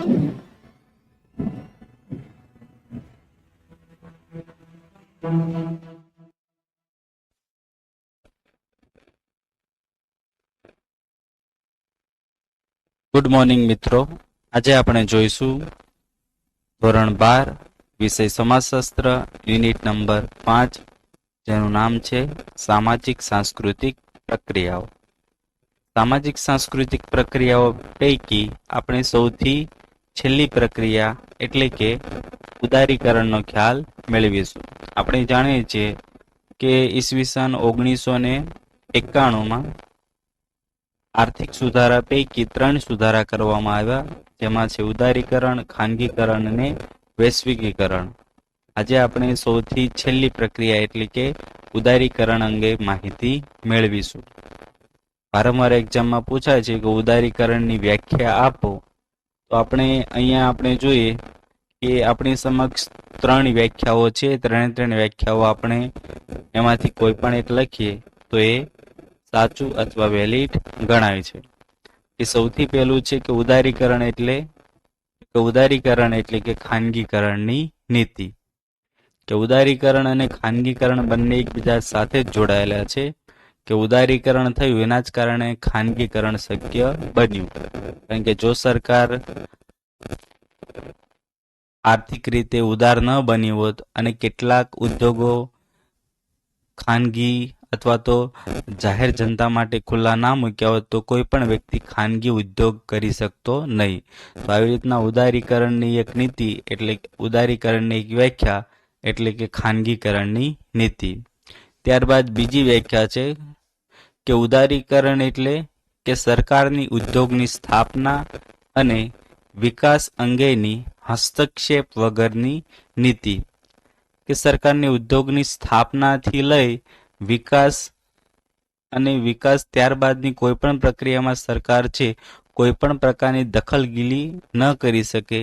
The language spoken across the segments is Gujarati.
ગુડ મોર્નિંગ મિત્રો. આજે આપણે જોઈશું ધોરણ બાર, વિષય સમાજશાસ્ત્ર, યુનિટ નંબર પાંચ, જેનું નામ છે સામાજિક સાંસ્કૃતિક પ્રક્રિયાઓ. સામાજિક સાંસ્કૃતિક પ્રક્રિયાઓ પૈકી આપણે સૌથી છેલ્લી પ્રક્રિયા એટલે કે ઉદારીકરણનો ખ્યાલ મેળવીશું. આપણે જાણીએ છીએ કે ઈસવીસન ઓગણીસો ને એકાણુંમાં આર્થિક સુધારા પૈકી ત્રણ સુધારા કરવામાં આવ્યા, જેમાં છે ઉદારીકરણ, ખાનગીકરણ અને વૈશ્વિકીકરણ. આજે આપણે સૌથી છેલ્લી પ્રક્રિયા એટલે કે ઉદારીકરણ અંગે માહિતી મેળવીશું. વારંવાર એક્ઝામમાં પૂછાય છે કે ઉદારીકરણની વ્યાખ્યા આપો. તો આપણે અહીંયા આપણે જોઈએ કે આપણી સમક્ષ ત્રણ વ્યાખ્યાઓ છે. ત્રણે ત્રણ વ્યાખ્યાઓ આપણે એમાંથી કોઈ પણ એક લખીએ તો એ સાચું અથવા વેલિડ ગણાય છે. કે સૌથી પહેલું છે કે ઉદારીકરણ એટલે કે ઉદારીકરણ એટલે કે ખાનગીકરણની નીતિ. કે ઉદારીકરણ અને ખાનગીકરણ બંને એકબીજા સાથે જ જોડાયેલા છે. કે ઉદારીકરણ થયું, એના જ કારણે ખાનગીકરણ શક્ય બન્યું. કારણ કે જો સરકાર આર્થિક રીતે ઉદાર ન બની હોત અને કેટલાક ઉદ્યોગો ખાનગી અથવા તો જાહેર જનતા માટે ખુલ્લા ના મૂક્યા હોત, તો કોઈ પણ વ્યક્તિ ખાનગી ઉદ્યોગ કરી શકતો નહીં. તો આવી રીતના ઉદારીકરણની એક નીતિ એટલે ઉદારીકરણની એક વ્યાખ્યા એટલે કે ખાનગીકરણની નીતિ. ત્યારબાદ બીજી વ્યાખ્યા છે કે ઉદારીકરણ એટલે કે સરકારની ઉદ્યોગની સ્થાપના અને વિકાસ અંગેની હસ્તક્ષેપ વગરની નીતિ. કે સરકારની ઉદ્યોગની સ્થાપનાથી લઈ વિકાસ અને વિકાસ ત્યારબાદની કોઈ પણ પ્રક્રિયામાં સરકાર છે કોઈ પણ પ્રકારની દખલગીરી ન કરી શકે,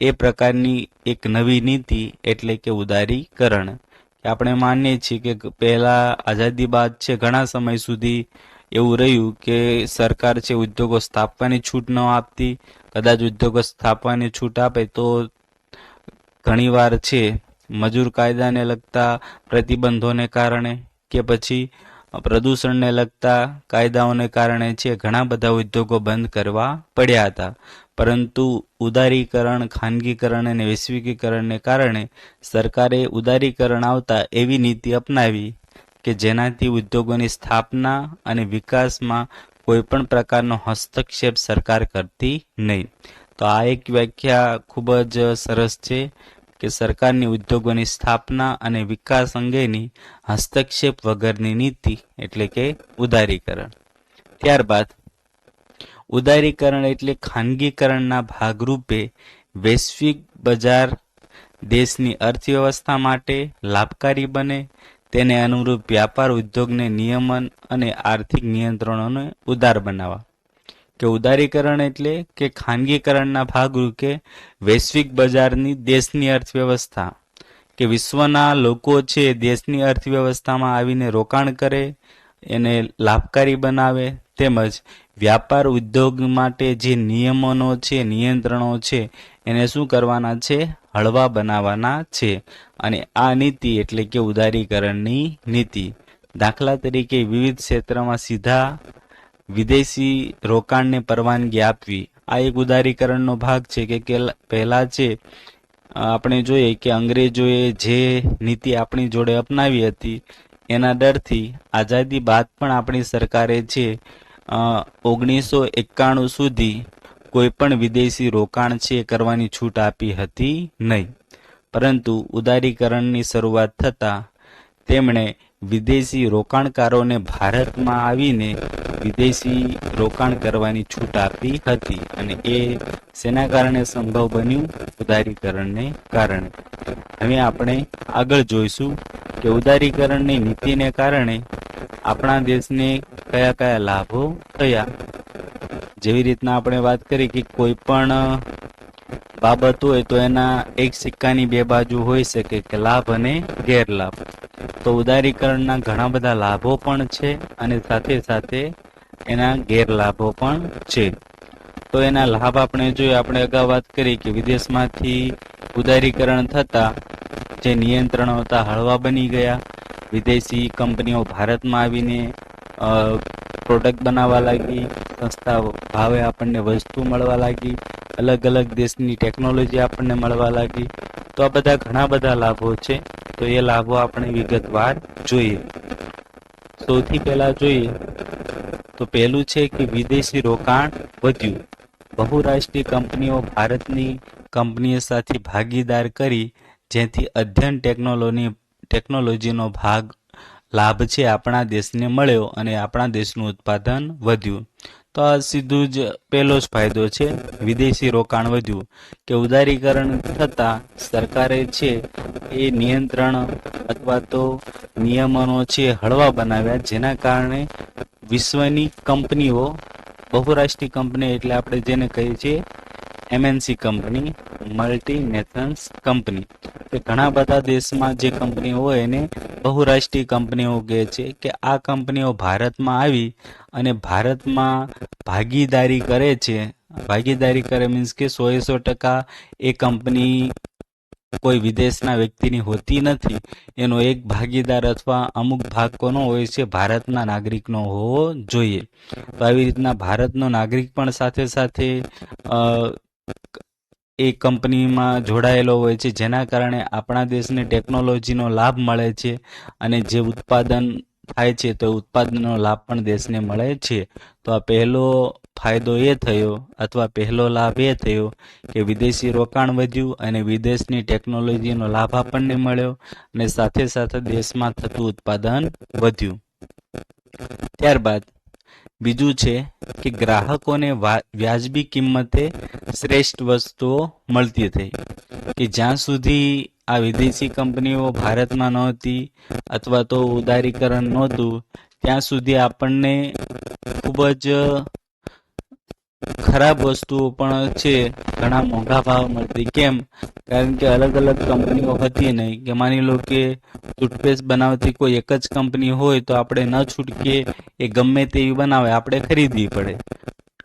એ પ્રકારની એક નવી નીતિ એટલે કે ઉદારીકરણ. આપણે માનીએ છીએ કે પહેલા આઝાદી બાદ છે ઘણા સમય સુધી એવું રહ્યું કે સરકાર છે ઉદ્યોગો સ્થાપવાની છૂટ ન આપતી. કદાચ ઉદ્યોગો સ્થાપવાની છૂટ આપે તો ઘણીવાર છે મજૂર કાયદાને લગતા પ્રતિબંધોને કારણે કે પછી પ્રદૂષણને લગતા કાયદાઓને કારણે છે ઘણા બધા ઉદ્યોગો બંધ કરવા પડ્યા હતા. પરંતુ ઉદારીકરણ, ખાનગીકરણ અને વૈશ્વિકીકરણને કારણે સરકારે ઉદારીકરણ આવતા એવી નીતિ અપનાવી કે જેનાથી ઉદ્યોગોની સ્થાપના અને વિકાસમાં કોઈપણ પ્રકારનો હસ્તક્ષેપ સરકાર કરતી નહીં. તો આ એક વ્યાખ્યા ખૂબ જ સરસ છે. કે સરકારની ઉદ્યોગોની સ્થાપના અને વિકાસ અંગેની હસ્તક્ષેપ વગરની નીતિ એટલે કે ઉદારીકરણ. ત્યારબાદ, ઉદારીકરણ એટલે ખાનગીકરણના ભાગરૂપે વૈશ્વિક બજાર દેશની અર્થવ્યવસ્થા માટે લાભકારી બને, તેને અનુરૂપ વ્યાપાર ઉદ્યોગને નિયમન અને આર્થિક નિયંત્રણોને ઉદાર બનાવવા. કે ઉદારીકરણ એટલે કે ખાનગીકરણના ભાગરૂપે વૈશ્વિક બજારની દેશની અર્થવ્યવસ્થા, કે વિશ્વના લોકો છે દેશની અર્થવ્યવસ્થામાં આવીને રોકાણ કરે, એને લાભકારી બનાવે, તેમજ વ્યાપાર ઉદ્યોગ માટે જે નિયમનો છે, નિયંત્રણો છે, એને શું કરવાના છે? હળવા બનાવવાના છે. અને આ નીતિ એટલે કે ઉદારીકરણની નીતિ. દાખલા તરીકે વિવિધ ક્ષેત્રમાં સીધા વિદેશી રોકાણને પરવાનગી આપવી. આ એક ઉદારીકરણનો ભાગ છે કે પહેલા છે આપણે જોઈએ કે અંગ્રેજોએ જે નીતિ આપણી જોડે અપનાવી હતી, એના ડરથી આઝાદી બાદ પણ આપણી સરકારે છે ઓગણીસો એકાણું સુધી કોઈ પણ વિદેશી રોકાણ છે એ કરવાની છૂટ આપી હતી નહીં. પરંતુ ઉદારીકરણની શરૂઆત થતાં તેમણે વિદેશી રોકાણકારોને ભારતમાં આવીને વિદેશી રોકાણ કરવાની છૂટ આપી હતી અને એ શેના કારણે સંભવ બન્યું? ઉદારીકરણને કારણે. હવે આપણે આગળ જોઈશું કે ઉદારીકરણની નીતિને કારણે આપણા દેશને કયા કયા લાભો થયા? જેવી રીતના આપણે વાત કરી કે કોઈ પણ બાબત હોય તો એના એક સિક્કાની બે બાજુ હોઈ શકે કે લાભ અને ગેરલાભ. તો ઉદારીકરણના ઘણા બધા લાભો પણ છે અને સાથે સાથે એના ગેરલાભો પણ છે. તો એના લાભ આપણે જોઈએ આપણે અગાઉ વાત કરી કે વિદેશમાંથી ઉદારીકરણ થતા જે નિયંત્રણો હતા હળવા બની ગયા. વિદેશી કંપનીઓ ભારતમાં આવીને પ્રોડક્ટ બનાવવા લાગી સસ્તા ભાવે આપણને વસ્તુ મળવા લાગી. અલગ અલગ દેશની ટેકનોલોજી આપણને મળવા લાગી. તો આ બધા ઘણા બધા લાભો છે. તો એ લાભો આપણે વિગતવાર જોઈએ. સૌથી પહેલા જોઈએ, તો પહેલું છે કે વિદેશી રોકાણ વધ્યું. બહુરાષ્ટ્રીય કંપનીઓ ભારતની કંપનીઓ સાથે ભાગીદાર કરી, જેથી અધ્યયન ટેકનોલોજી ટેકનોલોજીનો ભાગ, લાભ છે આપણા દેશને મળ્યો અને આપણા દેશનું ઉત્પાદન વધ્યું. તો આ સીધું જ પહેલો જ ફાયદો છે. વિદેશી રોકાણ વધ્યું કે ઉદારીકરણ થતાં સરકારે છે એ નિયંત્રણ અથવા તો નિયમનો છે હળવા બનાવ્યા જેના કારણે વિશ્વની કંપનીઓ, બહુરાષ્ટ્રીય કંપની એટલે આપણે જેને કહીએ છીએ એમએનસી કંપની મલ્ટીનેશન્સ કંપની કે ઘણા બધા દેશમાં જે કંપનીઓ હોય એને બહુરાષ્ટ્રીય કંપનીઓ કહે છે કે આ કંપનીઓ ભારતમાં આવી અને ભારતમાં ભાગીદારી કરે છે. ભાગીદારી કરે મીન્સ કે સો સો ટકા એ કંપની કોઈ વિદેશના વ્યક્તિની હોતી નથી. એનો એક ભાગીદાર અથવા અમુક ભાગ કોનો હોય છે? ભારતના નાગરિકનો હોવો જોઈએ. તો આવી રીતના ભારતનો નાગરિક પણ સાથે સાથે એ કંપનીમાં જોડાયેલો હોય છે, જેના કારણે આપણા દેશને ટેકનોલોજીનો લાભ મળે છે અને જે ઉત્પાદન થાય છે, તો ઉત્પાદનનો લાભ પણ દેશને મળે છે. તો આ પહેલો ફાયદો એ થયો, અથવા પહેલો લાભ એ થયો કે વિદેશી રોકાણ વધ્યું અને વિદેશની ટેકનોલોજીનો લાભ આપણને મળ્યો અને સાથે સાથે દેશમાં થતું ઉત્પાદન વધ્યું. ત્યારબાદ બીજું છે કે ગ્રાહકોને વ્યાજબી કિંમતે શ્રેષ્ઠ વસ્તુઓ મળતી થઈ કે જ્યાં સુધી આ વિદેશી કંપનીઓ ભારતમાં નહોતી અથવા તો ઉદારીકરણ નહોતું, ત્યાં સુધી આપણને ખૂબ જ ખરાબ વસ્તુઓ પણ છે. ઘણા મોંઘા ભાવ મળતી કેમ? કારણ કે અલગ અલગ કંપનીઓ હતી નહીં. કે માની લો કે ટૂથપેસ્ટ બનાવતી કોઈ એક જ કંપની હોય તો આપણે ન છૂટકીએ એ ગમે તેવી બનાવે. આપણે ખરીદવી પડે.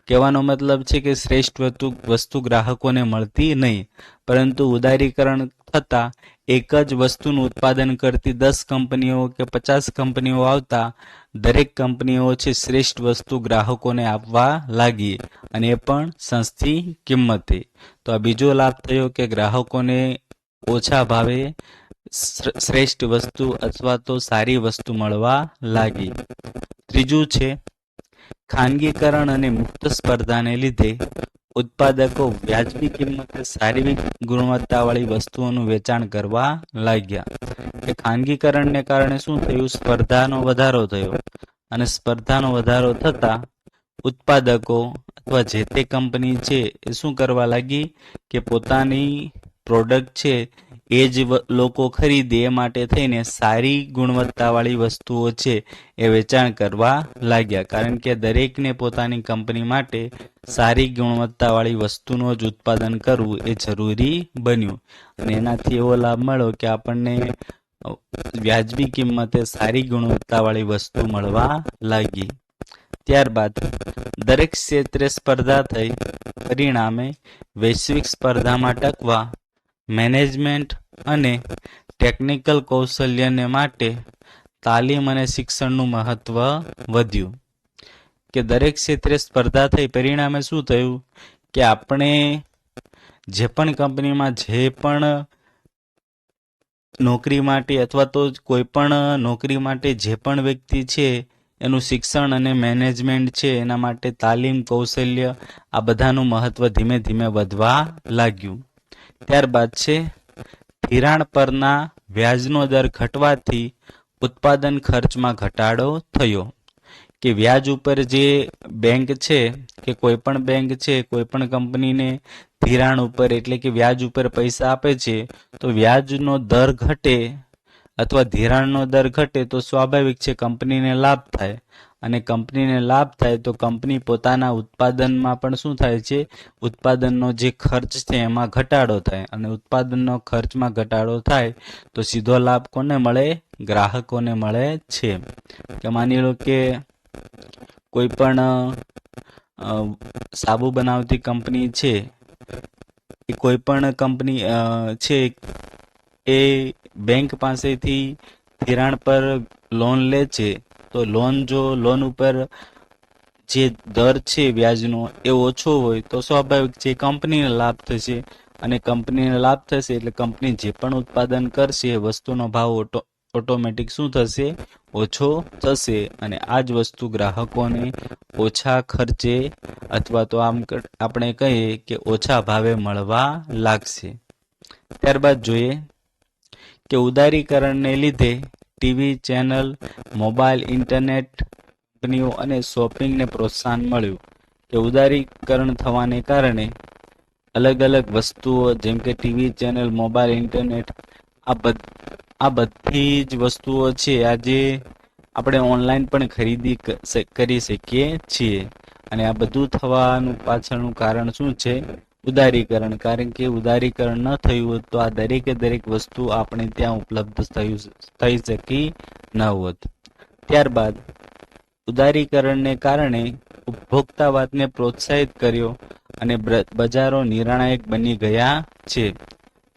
કહેવાનો મતલબ છે કે શ્રેષ્ઠ વસ્તુ વસ્તુ ગ્રાહકોને મળતી નહીં, પરંતુ ઉદારીકરણ થતાં એક જ વસ્તુનું ઉત્પાદન કરતી દસ કંપનીઓ કે પચાસ કંપનીઓ આવતા દરેક કંપનીઓ છે શ્રેષ્ઠ વસ્તુ ગ્રાહકોને આપવા લાગી અને એ પણ સસ્તી કિંમતે. તો આ બીજો લાભ થયો કે ગ્રાહકોને ઓછા ભાવે શ્રેષ્ઠ વસ્તુ અથવા તો સારી વસ્તુ મળવા લાગી. ત્રીજું છે ખાનગીકરણ અને મુક્ત સ્પર્ધાને લીધે ઉત્પાદકો વ્યાજબી કિંમતે શારીરિક ગુણવત્તાવાળી વસ્તુઓનું વેચાણ કરવા લાગ્યા. કે ખાનગીકરણને કારણે શું થયું? સ્પર્ધાનો વધારો થયો. અને સ્પર્ધાનો વધારો થતા ઉત્પાદકો અથવા જે તે કંપની છે એ શું કરવા લાગી? કે પોતાની પ્રોડક્ટ છે એ જ લોકો ખરીદે એ માટે થઈને સારી ગુણવત્તાવાળી વસ્તુઓ છે એ વેચાણ કરવા લાગ્યા. કારણ કે દરેકને પોતાની કંપની માટે સારી ગુણવત્તાવાળી વસ્તુનું જ ઉત્પાદન કરવું એ જરૂરી બન્યું. અને એનાથી એવો લાભ મળ્યો કે આપણને વ્યાજબી કિંમતે સારી ગુણવત્તાવાળી વસ્તુ મળવા લાગી. ત્યારબાદ દરેક ક્ષેત્રે સ્પર્ધા થઈ. પરિણામે વૈશ્વિક સ્પર્ધામાં ટકવા મેનેજમેન્ટ અને ટેકનિકલ કૌશલ્યને માટે તાલીમ અને શિક્ષણનું મહત્ત્વ વધ્યું. કે દરેક ક્ષેત્રે સ્પર્ધા થઈ પરિણામે શું થયું? કે આપણે જે પણ કંપનીમાં જે પણ નોકરી માટે અથવા તો કોઈ પણ નોકરી માટે જે પણ વ્યક્તિ છે, એનું શિક્ષણ અને મેનેજમેન્ટ છે, એના માટે તાલીમ, કૌશલ્ય આ બધાનું મહત્ત્વ ધીમે ધીમે વધવા લાગ્યું. ત્યારબાદ છે, ધિરાણ પરના વ્યાજનો દર ઘટવાથી ઉત્પાદન ખર્ચમાં ઘટાડો થયો. કે વ્યાજ ઉપર જે બેંક છે, કે કોઈ પણ બેંક છે, કોઈ પણ કંપનીને ધિરાણ ઉપર એટલે કે વ્યાજ ઉપર પૈસા આપે છે, તો વ્યાજનો દર ઘટે અથવા ધિરાણનો દર ઘટે તો સ્વાભાવિક છે કંપનીને લાભ થાય. અને કંપનીને લાભ થાય તો કંપની પોતાના ઉત્પાદનમાં પણ શું થાય છે? ઉત્પાદનનો જે ખર્ચ છે એમાં ઘટાડો થાય. અને ઉત્પાદનનો ખર્ચમાં ઘટાડો થાય તો સીધો લાભ કોને મળે? ગ્રાહકોને મળે છે. કે માની લો કે કોઈ પણ સાબુ બનાવતી કંપની છે કોઈ પણ કંપની છે એ બેંક પાસેથી ધિરાણ પર લોન લે છે, તો લોન જો લોન ઉપર જે દર છે વ્યાજનો એ ઓછો હોય, તો સ્વાભાવિક છે કંપનીને લાભ થશે અને કંપનીને લાભ થશે એટલે કંપની જે પણ ઉત્પાદન કરશે, વસ્તુનો ભાવ ઓટો, ઓટોમેટિક શું થશે? ઓછો થશે અને આ જ વસ્તુ ગ્રાહકોને ઓછા ખર્ચે અથવા તો આમ આપણે કહીએ કે ઓછા ભાવે મળવા લાગશે. ત્યારબાદ જોઈએ કે ઉદારીકરણને લીધે ટીવી ચેનલ, મોબાઈલ, ઇન્ટરનેટ કંપનીઓ અને શોપિંગને પ્રોત્સાહન મળ્યું કે ઉદારીકરણ થવાને કારણે અલગ અલગ વસ્તુઓ જેમ કે ટીવી ચેનલ, મોબાઈલ, ઇન્ટરનેટ, આ બધ, આ બધી જ વસ્તુઓ છે આજે આપણે ઓનલાઈન પણ ખરીદી કરી શકીએ છીએ. અને આ બધું થવાનું પાછળનું કારણ શું છે? ઉદારીકરણ. કારણ કે ઉદારીકરણ ન થયું હોત તો આ દરેકે દરેક વસ્તુ આપણે ત્યાં ઉપલબ્ધ થયું થઈ શકી ન હોત. ત્યારબાદ ઉદારીકરણને કારણે ઉપભોક્તાવાદને પ્રોત્સાહિત કર્યો અને બજારો નિર્ણાયક બની ગયા છે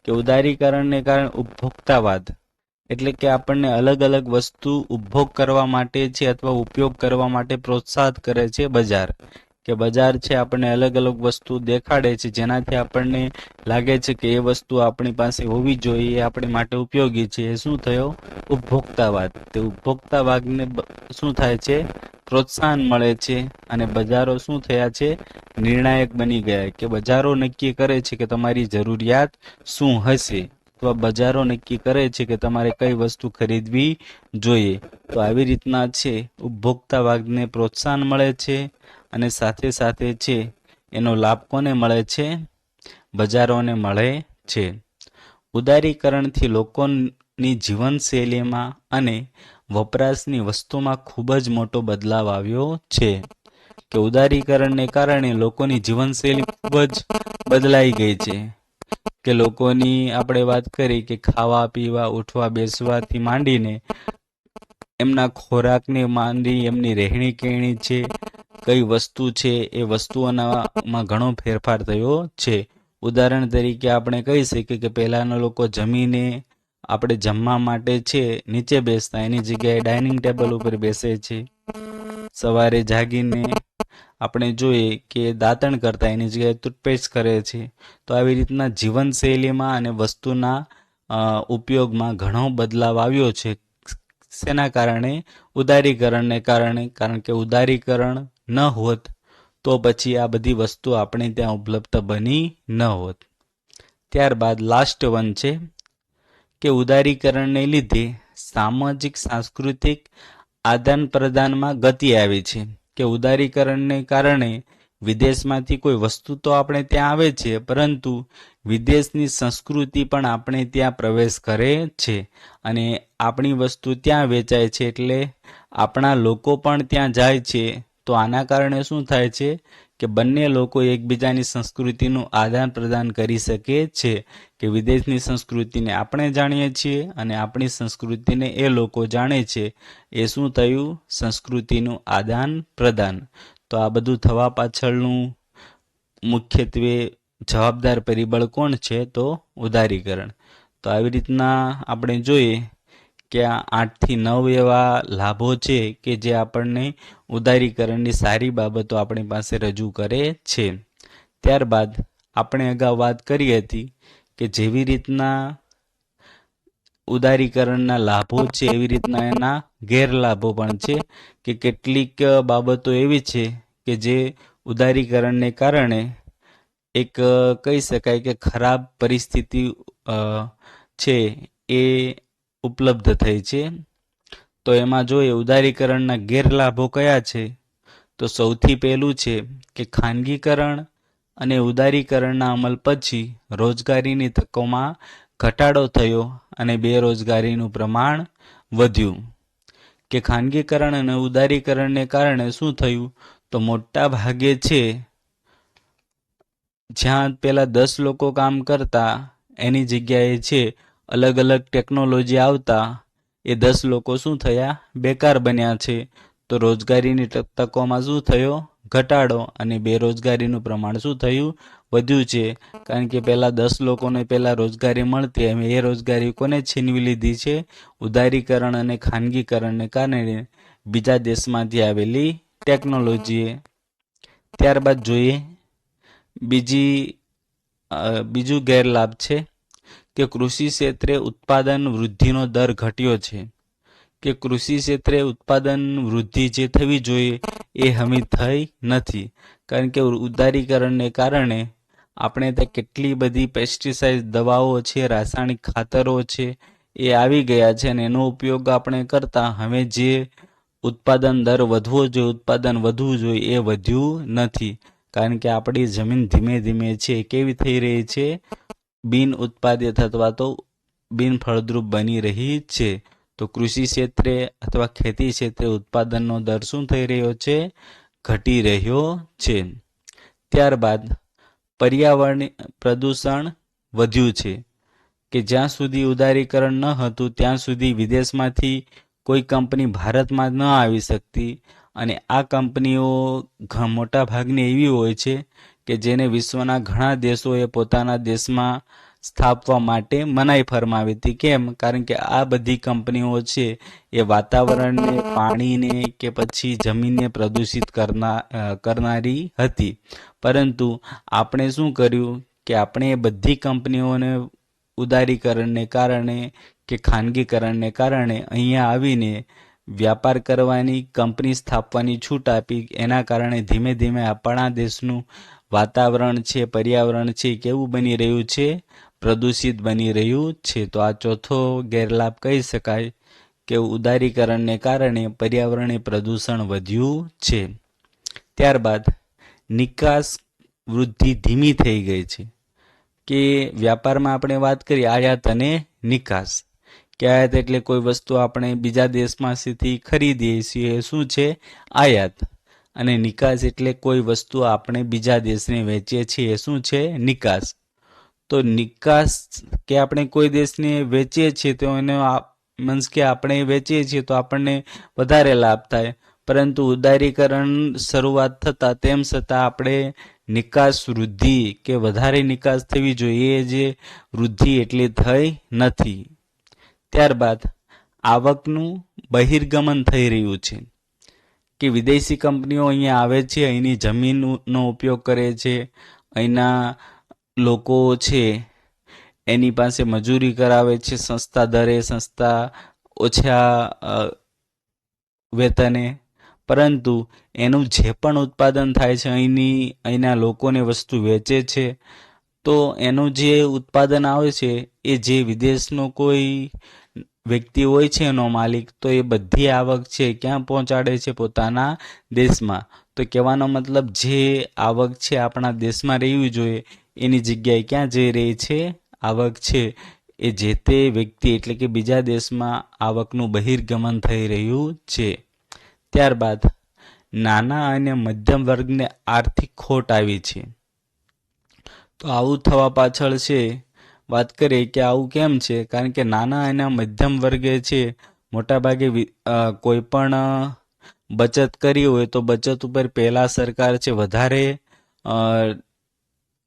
કે ઉદારીકરણને કારણે ઉપભોક્તાવાદ એટલે કે આપણને અલગ અલગ વસ્તુ ઉપભોગ કરવા માટે છે અથવા ઉપયોગ કરવા માટે પ્રોત્સાહિત કરે છે બજાર. કે બજાર છે, આપણને અલગ અલગ વસ્તુ દેખાડે છે, જેનાથી આપણને લાગે છે કે એ વસ્તુ આપણી પાસે હોવી જોઈએ આપણી માટે ઉપયોગી છે. એ શું થયો? ઉપભોક્તાવાદ તે ઉપભોક્તાવાદને શું થાય છે? પ્રોત્સાહન મળે છે અને બજારો શું થયા છે? નિર્ણાયક બની ગયા કે બજારો નક્કી કરે છે કે તમારી જરૂરિયાત શું હશે? અથવા બજારો નક્કી કરે છે કે તમારે કઈ વસ્તુ ખરીદવી જોઈએ. તો આવી રીતના છે. ઉપભોક્તા વર્ગને પ્રોત્સાહન મળે છે. અને સાથે સાથે છે એનો લાભ કોને મળે છે? બજારોને મળે છે. ઉદારીકરણથી લોકોની જીવનશૈલીમાં અને વપરાશની વસ્તુમાં ખૂબ જ મોટો બદલાવ આવ્યો છે કે ઉદારીકરણને કારણે લોકોની જીવનશૈલી ખૂબ જ બદલાઈ ગઈ છે. કે લોકોની આપણે વાત કરી કે ખાવા, પીવા, ઉઠવા, બેસવાથી માંડીને એમના ખોરાકને માંડી એમની રહેણી કહેણી છે કઈ વસ્તુ છે એ વસ્તુઓનામાં ઘણો ફેરફાર થયો છે. ઉદાહરણ તરીકે આપણે કહી શકીએ કે પહેલાના લોકો જમીને આપણે જમવા માટે છે, નીચે બેસતા, એની જગ્યાએ ડાઇનિંગ ટેબલ ઉપર બેસે છે. સવારે જાગીને આપણે જોઈએ કે દાંતણ કરતા એની જગ્યાએ ટૂથપેસ્ટ કરે છે. તો આવી રીતના જીવનશૈલીમાં અને વસ્તુના ઉપયોગમાં ઘણો બદલાવ આવ્યો છે. શેના કારણે, ઉદારીકરણને કારણે, કારણ કે ઉદારીકરણ ન હોત, તો પછી આ બધી વસ્તુ આપણે ત્યાં ઉપલબ્ધ બની ન હોત. ત્યારબાદ લાસ્ટ વન છે કે ઉદારીકરણને લીધે સામાજિક, સાંસ્કૃતિક આદાન પ્રદાનમાં ગતિ આવી છે. કે ઉદારીકરણને કારણે વિદેશમાંથી કોઈ વસ્તુ તો આપણે ત્યાં આવે છે, પરંતુ વિદેશની સંસ્કૃતિ પણ આપણે ત્યાં પ્રવેશ કરે છે અને આપણી વસ્તુ ત્યાં વેચાય છે એટલે આપણા લોકો પણ ત્યાં જાય છે તો આના કારણે શું થાય છે કે બંને લોકો એકબીજાની સંસ્કૃતિનું આદાન પ્રદાન કરી શકે છે કે વિદેશની સંસ્કૃતિને આપણે જાણીએ છીએ અને આપણી સંસ્કૃતિને એ લોકો જાણે છે. એ શું થયું? સંસ્કૃતિનું આદાન પ્રદાન. તો આ બધું થવા પાછળનું મુખ્યત્વે જવાબદાર પરિબળ કોણ છે? તો ઉદારીકરણ. તો આવી રીતના આપણે જોઈએ કે આઠથી નવ એવા લાભો છે કે જે આપણને ઉદારીકરણની સારી બાબતો આપણી પાસે રજૂ કરે છે. ત્યારબાદ આપણે અગાઉ વાત કરી હતી કે જેવી રીતના ઉદારીકરણના લાભો છે, એવી રીતના એના ગેરલાભો પણ છે કે કેટલીક બાબતો એવી છે કે જે ઉદારીકરણને કારણે એક કહી શકાય કે ખરાબ પરિસ્થિતિ છે એ ઉપલબ્ધ થઈ છે? તો એમાં જોઈએ ઉદારીકરણના ગેરલાભો કયા છે? તો સૌથી પહેલું છે કે ખાનગીકરણ અને ઉદારીકરણના અમલ પછી રોજગારીની તકોમાં ઘટાડો થયો અને બેરોજગારીનું પ્રમાણ વધ્યું. કે ખાનગીકરણ અને ઉદારીકરણને કારણે શું થયું? તો મોટા ભાગે છે, જ્યાં પહેલાં દસ લોકો કામ કરતા, એની જગ્યાએ છે અલગ અલગ ટેકનોલોજી આવતા એ દસ લોકો શું થયા? બેકાર બન્યા છે. તો રોજગારીની તકોમાં શું થયો? ઘટાડો અને બેરોજગારીનું પ્રમાણ શું થયું? વધ્યું છે. કારણ કે પહેલાં દસ લોકોને પહેલાં રોજગારી મળતી અમે એ રોજગારી કોને છીનવી લીધી છે? ઉદારીકરણ અને ખાનગીકરણને કારણે બીજા દેશમાંથી આવેલી ટેકનોલોજીએ. ત્યારબાદ જોઈએ. બીજી બીજું ગેરલાભ છે. કે કૃષિ ક્ષેત્રે ઉત્પાદન વૃદ્ધિનો દર ઘટ્યો છે? કે કૃષિ ક્ષેત્રે ઉત્પાદન વૃદ્ધિ જે થવી જોઈએ એ હમી થઈ નથી? કારણ કે ઉદારીકરણને કારણે આપણે ત્યાં કેટલી બધી પેસ્ટિસાઇડ દવાઓ છે, રાસાયણિક ખાતરો છે એ આવી ગયા છે અને એનો ઉપયોગ આપણે કરતા હવે જે ઉત્પાદન દર વધવો જોઈએ, ઉત્પાદન વધવું જોઈએ એ વધ્યું નથી. કારણ કે આપણી જમીન ધીમે ધીમે છે કેવી થઈ રહી છે બિન ઉત્પાદિત અથવા તો બિન ફળદ્રુપ બની રહી છે. તો કૃષિ ક્ષેત્રે અથવા ખેતી ક્ષેત્રે ઉત્પાદનનો દર શું થઈ રહ્યો છે? ઘટી રહ્યો છે. ત્યારબાદ પર્યાવરણ પ્રદૂષણ વધ્યું છે કે જ્યાં સુધી ઉદારીકરણ ન હતું, ત્યાં સુધી વિદેશમાંથી કોઈ કંપની ભારતમાં ન આવી શકતી અને આ કંપનીઓ મોટાભાગની મોટા ભાગની એવી હોય છે કે જેને વિશ્વના ઘણા દેશોએ પોતાના દેશમાં સ્થાપવા માટે મનાઈ ફરમાવી હતી. કેમ? કારણ કે આ બધી કંપનીઓ છે, એ વાતાવરણને, પાણીને કે પછી જમીનને પ્રદૂષિત કરનાર કરનારી હતી. પરંતુ આપણે શું કર્યું કે આપણે એ બધી કંપનીઓને ઉદારીકરણને કારણે કે ખાનગીકરણને કારણે અહીંયા આવીને વ્યાપાર કરવાની, કંપની સ્થાપવાની છૂટ આપી. એના કારણે ધીમે ધીમે આપણા દેશનું વાતાવરણ છે, પર્યાવરણ છે, કેવું બની રહ્યું છે? પ્રદૂષિત બની રહ્યું છે. તો આ ચોથો ગેરલાભ કહી શકાય કે ઉદારીકરણને કારણે પર્યાવરણીય પ્રદૂષણ વધ્યું છે. ત્યારબાદ નિકાસ વૃદ્ધિ ધીમી થઈ ગઈ છે. કે વ્યાપારમાં આપણે વાત કરીએ, આયાત અને નિકાસ. કે આયાત એટલે કોઈ વસ્તુ આપણે બીજા દેશમાંથી ખરીદીએ છીએ, શું છે? આયાત. અને નિકાસ એટલે કોઈ વસ્તુ આપણે બીજા દેશને વેચીએ છીએ. શું છે? નિકાસ. તો નિકાસ કે આપણે કોઈ દેશને વેચીએ છીએ તો એનો મીન્સ કે આપણે વેચીએ છીએ તો આપણને વધારે લાભ થાય. પરંતુ ઉદારીકરણ શરૂઆત થતાં તેમ છતાં આપણે નિકાસ વૃદ્ધિ કે વધારે નિકાસ થવી જોઈએ જે વૃદ્ધિ એટલી થઈ નથી. ત્યારબાદ આવકનું બહિર્ગમન થઈ રહ્યું છે. કે વિદેશી કંપનીઓ અહીંયા આવે છે, અહીંની જમીનનો ઉપયોગ કરે છે, અહીંના લોકો છે, એની પાસે મજૂરી કરાવે છે, સંસ્થા દરે સંસ્થા ઓછા વેતને. પરંતુ એનું જે પણ ઉત્પાદન થાય છે, અહીંની, અહીંના લોકોને વસ્તુ વેચે છે, તો એનું જે ઉત્પાદન આવે છે, એ જે વિદેશનો કોઈ વ્યક્તિ હોય છે એનો માલિક, તો એ બધી આવક છે ક્યાં પહોંચાડે છે પોતાના દેશમાં? તો કહેવાનો મતલબ જે આવક છે આપણા દેશમાં રહેવી જોઈએ, એની જગ્યાએ ક્યાં જઈ રહી છે આવક છે, એ જે તે વ્યક્તિ એટલે કે બીજા દેશમાં આવકનું બહિર્ગમન થઈ રહ્યું છે. ત્યારબાદ નાના અને મધ્યમ વર્ગને આર્થિક ખોટ આવી છે. તો આવું થવા પાછળ છે વાત કરીએ કે આવું કેમ છે? કારણ કે નાના અને મધ્યમ વર્ગે છે, મોટાભાગે કોઈ પણ બચત કરી હોય તો બચત ઉપર પહેલાં સરકાર છે વધારે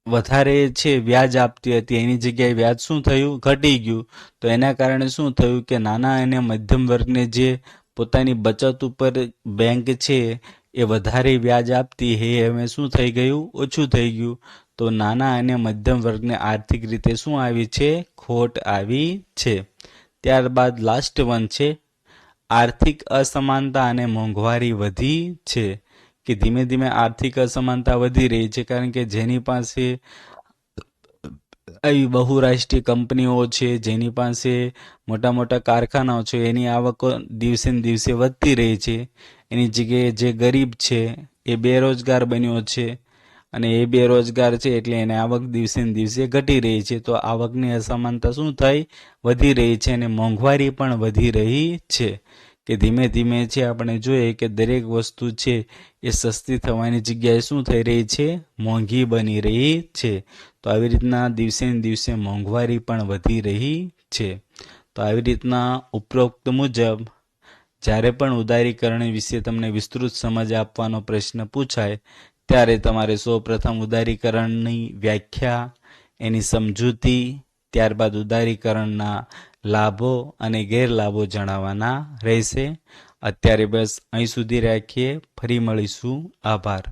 વધારે છે વ્યાજ આપતી હતી. એની જગ્યાએ વ્યાજ શું થયું? ઘટી ગયું. તો એના કારણે શું થયું કે નાના અને મધ્યમ વર્ગને જે પોતાની બચત ઉપર બેંક છે એ વધારે વ્યાજ આપતી હે હવે શું થઈ ગયું? ઓછું થઈ ગયું. તો નાના અને મધ્યમ વર્ગને આર્થિક રીતે શું આવી છે? ખોટ આવી છે. ત્યારબાદ લાસ્ટ વન છે. આર્થિક અસમાનતા અને મોંઘવારી વધી છે. કે ધીમે ધીમે આર્થિક અસમાનતા વધી રહી છે, કારણ કે જેની પાસે એવી બહુરાષ્ટ્રીય કંપનીઓ છે, જેની પાસે મોટા મોટા કારખાનાઓ છે, એની આવકો દિવસે ને દિવસે વધતી રહી છે. એની જગ્યાએ જે ગરીબ છે, એ બેરોજગાર બન્યો છે. અને એ બેરોજગાર છે એટલે એને આવક દિવસે ને દિવસે ઘટી રહી છે. તો આવકની અસમાનતા શું થઈ? વધી રહી છે અને મોંઘવારી પણ વધી રહી છે. કે ધીમે ધીમે છે આપણે જોઈએ કે દરેક વસ્તુ છે એ સસ્તી થવાની જગ્યાએ શું થઈ રહી છે? મોંઘી બની રહી છે. તો આવી રીતના દિવસે ને દિવસે મોંઘવારી પણ વધી રહી છે. તો આવી રીતના ઉપરોક્ત મુજબ જ્યારે પણ ઉદારીકરણ વિશે તમને વિસ્તૃત સમજ આપવાનો પ્રશ્ન પૂછાય ત્યારે તમારે સૌપ્રથમ ઉદારીકરણની વ્યાખ્યા, એની સમજૂતી, ત્યારબાદ ઉદારીકરણના લાભો અને ગેરલાભો જણાવવાના રહેશે. અત્યારે બસ અહીં સુધી રાખીએ. ફરી મળીશું. આભાર.